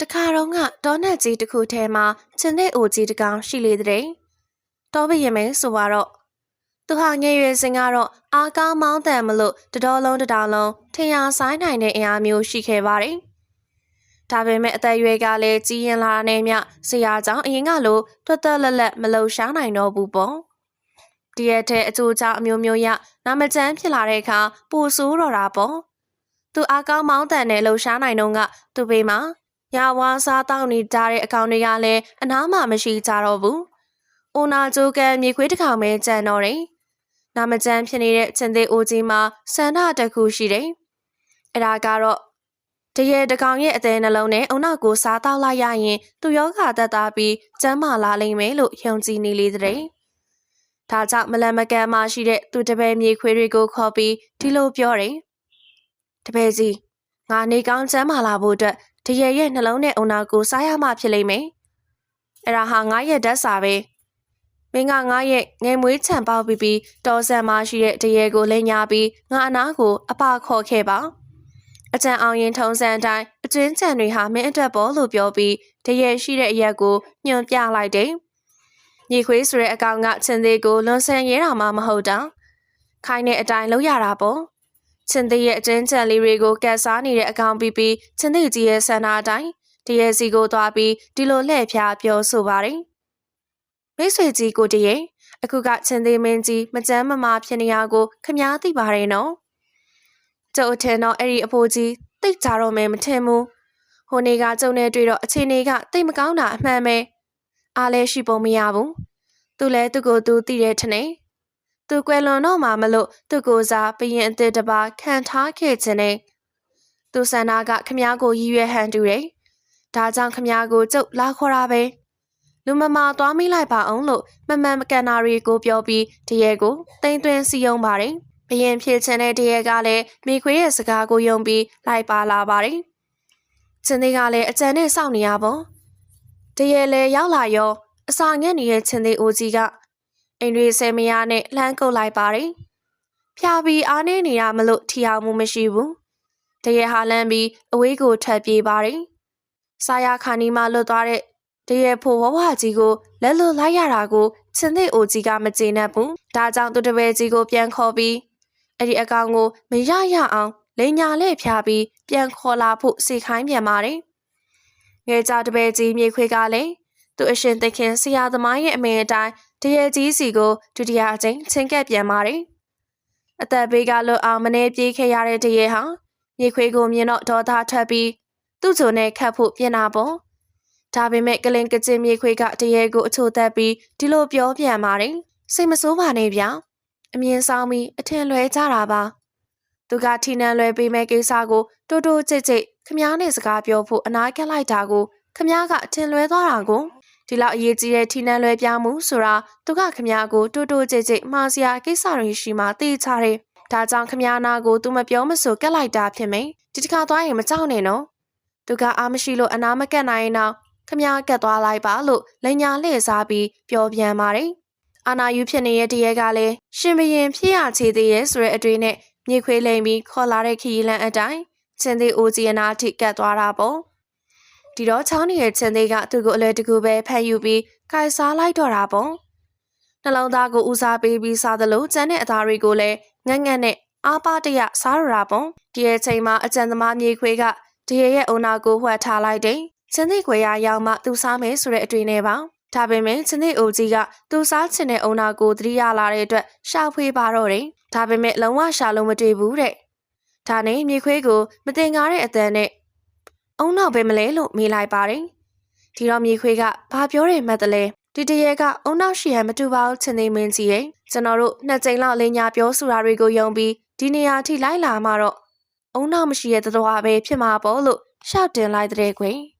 တခါတော့ကဒေါနက်ကြီးတစ်ခုထဲမှာချင်းတဲ့အိုကြီးတစ်ကောင်ရှိလေတဲ့တောဘရင်မဲဆိုတော့သူဟာငယ်ရွယ်စဉ်ကတော့အားကောင်းမောင်းတန်မလို့တတော်လုံးတတောင်လုံးထင်ရဆိုင်နိုင်တဲ့အင်အားမျိုးရှိခဲ့ပါတယ်ဒါပေမဲ့အသက်အရွယ်ကလည်းကြီးရင်လာတဲ့မြဆရာကြောင့်အရင်ကလိုတွတ်တွတ်လက်လက်မလှူရှားနိုင်တော့ဘူးပေါ့ဒီရက်တဲ့အကျိုးကြောင့်အမျိုးမျိုးရနာမကျန်းဖြစ်လာတဲ့အခါပူဆိုးတော့တာပေါ့သူအားကောင်းမောင်းတန်နဲ့လှူရှားနိုင်တော့ကသူ့ဘေးမှာ ရဝါစားတောက်နေကြတဲ့အကောင်တွေကလည်းအနားမှမရှိကြတော့ဘူး။အိုနာဂျိုကန်မြေခွေးတစ်ကောင်ပဲကြံတော့တယ်။နာမကျန်းဖြစ်နေတဲ့ချင်းသေးအိုကြီးမှာဆန္ဒတစ်ခုရှိတယ်။အဲဒါကတော့တရေတကောင်ရဲ့အသေးနှလုံးနဲ့အုံနောက်ကိုစားတောက်လိုက်ရရင် သူယောဂသက်သာပြီးကျန်းမာလာလိမ့်မယ်လို့ယုံကြည်နေလေတဲ့။ဒါကြောင့်မလန်မကန်မှရှိတဲ့သူတပည့်မြေခွေးတွေကိုခေါ်ပြီးဒီလိုပြောတယ်။တပည့်ကြီးငါနေကောင်းချမ်းမာလာဖို့အတွက် တရေရဲ့နှလုံးနဲ့အုံနာကိုစားရမှဖြစ်လိမ့်မယ်။အဲ့ဒါဟာငါရဲ့ဓာတ်စာပဲ။မင်းကငါရဲ့ငယ်မွေးချံပေါက်ပြီးပြီးတော်ဆန်မှရှိတဲ့တရေကိုလိမ်ညာပြီးငါအနာကိုအပခေါ်ခဲ့ပါ။အကြံအောင်ရင်ထုံးစံတိုင်းအကျဉ်းချံတွေဟာမင်းအတွက်ပေါ်လို့ပြောပြီးတရေရှိတဲ့အရက်ကိုညွန်ပြလိုက်တယ်။ညီခွေးဆိုတဲ့အကောင်ကချင်းသေးကိုလွန်ဆန်ရဲတာမှမဟုတ်တာ။ခိုင်းတဲ့အတိုင်းလုပ်ရတာပေါ့။ ချင်းသေးရဲ့အတင်းချန်လေးတွေကိုကတ်စားနေတဲ့အကောင်ပြီးပြီးချင်းသေးကြီးရဲ့ဆန္ဒအတိုင်းတရေစီကိုသွားပြီးဒီလိုလှည့်ဖျားပြောဆိုပါတယ်။မိတ်ဆွေကြီးကိုတရေအခုကချင်းသေးမင်းကြီးမကြမ်းမမာဖြစ်နေရကိုခမားသိပါတယ်နော်။ကျုပ်အထင်တော့အဲ့ဒီအဖိုးကြီးတိတ်ကြတော့မယ်မထင်ဘူး။ဟိုနေကကျုံနဲ့တွေ့တော့အခြေအနေကတိတ်မကောင်းတာအမှန်ပဲ။အားလဲရှိပုံမရဘူး။သူလဲသူ့ကိုသူသိတဲ့ထင်နေ။ သူကွယ်လွန်တော့မှမလို့သူကိုစားဘရင်အစ်စ်တစ်ပါးခံထားခဲ့ခြင်းနဲ့သူဆန္ဒကခမားကိုရည်ရွယ်ဟန်တူတယ်။ဒါကြောင့်ခမားကိုကျုပ်လာခေါ်တာပဲ။လူမမာသွားမိလိုက်ပါအောင်လို့မမှန်မကန်နာရီကိုပြောပြီးတရေကိုတိမ်သွင်းစီယုံပါတယ်။ဘရင်ဖြစ်ခြင်းတဲ့တရေကလည်းမိခွေးရဲ့စကားကိုယုံပြီးလိုက်ပါလာပါတယ်။ချင်းသေးကလည်းအကြံနဲ့စောင့်နေရပေါ့။တရေလည်းရောက်လာရောအစာငက်နေတဲ့ချင်းသေးအိုကြီးက အိမ်တွေဆယ်မယားနဲ့လှမ်းကုတ်လိုက်ပါတယ်။ဖျားပြီးအားနေနေရမလို့ထီအောင်မှုမရှိဘူး။တရေဟာလန်းပြီးအဝေးကိုထပ်ပြေးပါတယ်။စာရခါနီမှလွတ်သွားတဲ့တရေဖို့ဝဝကြီးကိုလက်လွတ်လိုက်ရတာကိုချင်းသိအိုကြီးကမကျေနပ်ဘူး။ဒါကြောင့်သူတပည့်ကြီးကိုပြန်ခေါ်ပြီးအဲ့ဒီအကောင်ကိုမရရအောင်လိန်ညာလဲဖျားပြီးပြန်ခေါ်လာဖို့စီခိုင်းပြန်ပါတယ်။ငယ်ကြတပည့်ကြီးမြေခွေကလည်းသူအရှင်သခင်ဆရာသမားရဲ့အမေအတိုင်း တရေကြီးစီကိုဒုတိယအကြိမ်ချင်းကပ်ပြန်ပါတယ်။အသက်ဘေးကလွတ်အောင်မနေပြေးခဲ့ရတဲ့တရေဟာမြေခွေးကိုမြင်တော့ဒေါသထွက်ပြီးသူ့ချိုနဲ့ခတ်ဖို့ပြင်တာပေါ့။ဒါပေမဲ့ကလင်ကကျင်းမြေခွေးကတရေကိုအချိုသက်ပြီးဒီလိုပြောပြန်ပါတယ်။စိတ်မဆိုးပါနဲ့ဗျာ။အမြင်ဆောင်ပြီးအထင်လွဲကြတာပါ။သူကထီနန်းလွဲပေးမဲ့ကိစ္စကိုတိုးတိုးကြိတ်ကြိတ်ခမားနဲ့စကားပြောဖို့အနားကက်လိုက်တာကိုခမားကအထင်လွဲသွားတာကို ဒီလောက်အရေးကြီးတဲ့ထိနှံလွဲပြားမှုဆိုတာသူကခမရကိုတိုးတိုးကြိတ်ကြိတ်မှားစရာကိစ္စတွေရှိမှသိချတယ်။ဒါကြောင့်ခမရနာကိုသူမပြောမဆိုကက်လိုက်တာဖြစ်မယ်။ဒီတစ်ခါသွားရင်မကြောက်နဲ့နော်။သူကအားမရှိလို့အနာမကက်နိုင်တော့ခမရကက်သွားလိုက်ပါလို့လညာလှည့်စားပြီးပြောပြန်ပါတယ်။အာနာယူဖြစ်နေတဲ့တရေကလည်းရှင်ဘရင်ဖြစ်ရချေသေးရဲ့ဆိုတဲ့အတွေ့နဲ့မြေခွေးလိမ်ပြီးခေါ်လာတဲ့ခရီးလမ်းအတိုင်းချင်းသေးအိုဂျီအနာထိကက်သွားတာပေါ့။ ဒီတော့ချောင်းနေတဲ့ချင်းသေးကသူ့ကိုအလဲတကူပဲဖန်ယူပြီးကိုင်စားလိုက်တော့တာပေါ့နှလုံးသားကိုဦးစားပေးပြီးစားသလိုကျန်တဲ့အသားတွေကိုလည်းငတ်ငတ်နဲ့အားပါတရစားရတာပေါ့ဒီရဲ့ချိန်မှာအကြံသမားမြေခွေးကတရေရဲ့အုံနာကိုဝှက်ထားလိုက်တယ်ချင်းသေးခွေရရောက်မှသူစားမယ်ဆိုတဲ့အတွေ့နဲ့ပါဒါပေမဲ့ချင်းသေးအိုကြီးကသူစားချင်တဲ့အုံနာကိုသတိရလာတဲ့အတွက်ရှာဖွေပါတော့တယ်ဒါပေမဲ့လုံးဝရှာလို့မတွေ့ဘူးတဲ့ဒါနဲ့မြေခွေးကိုမတင်ကားတဲ့အတန်နဲ့ အုံနောက်ပဲမလဲလို့မေးလိုက်ပါတယ်။ဒီတော့မြေခွေးကဘာပြောတယ်မှတ်တယ်လဲဒီတရေကအုံနောက်ရှိရမတူပါဘူးချင်းသိမင်းကြီးရဲ့ကျွန်တော်တို့နှစ်ကြိမ်လောက်လင်းညာပြောဆိုတာတွေကိုယုံပြီးဒီနေရာထိလိုက်လာမှတော့အုံနောက်မရှိတဲ့သတော်ပဲဖြစ်မှာပေါ့လို့ရှောက်တင်လိုက်တဲ့ကွယ်။